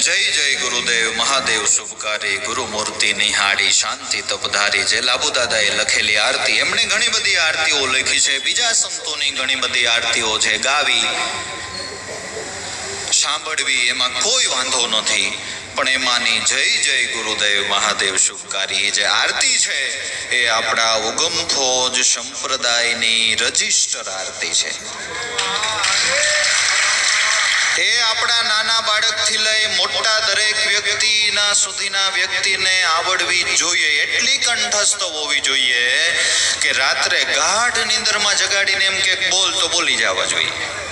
જય જય ગુરુદેવ, મહાદેવ શુભકારી, ગુરુમૂર્તિ નિહાળી, શાંતિ તપધારી જે લાબુદાદાએ લખેલી આરતી. એમણે ઘણી બધી આરતીઓ લખી છે. બીજા સંતોની ઘણી બધી આરતીઓ છે. ગાવી, સાંભળવી, એમાં કોઈ વાંધો નથી. પણ એમાંની જય જય ગુરુદેવ, મહાદેવ શુભકારી. જે આરતી છે, એ આપણા ઉગમ ફોજ સંપ્રદાયની રજિસ્ટર આરતી છે. એ આપણા નાના વ્યક્તિના સુધીના વ્યક્તિને આવડવી જોઈએ, એટલી કંઠસ્થ હોવી જોઈએ કે રાત્રે ગાઢ નિંદરમાં જગાડીને એમ કે બોલ તો બોલી જવા જોઈએ.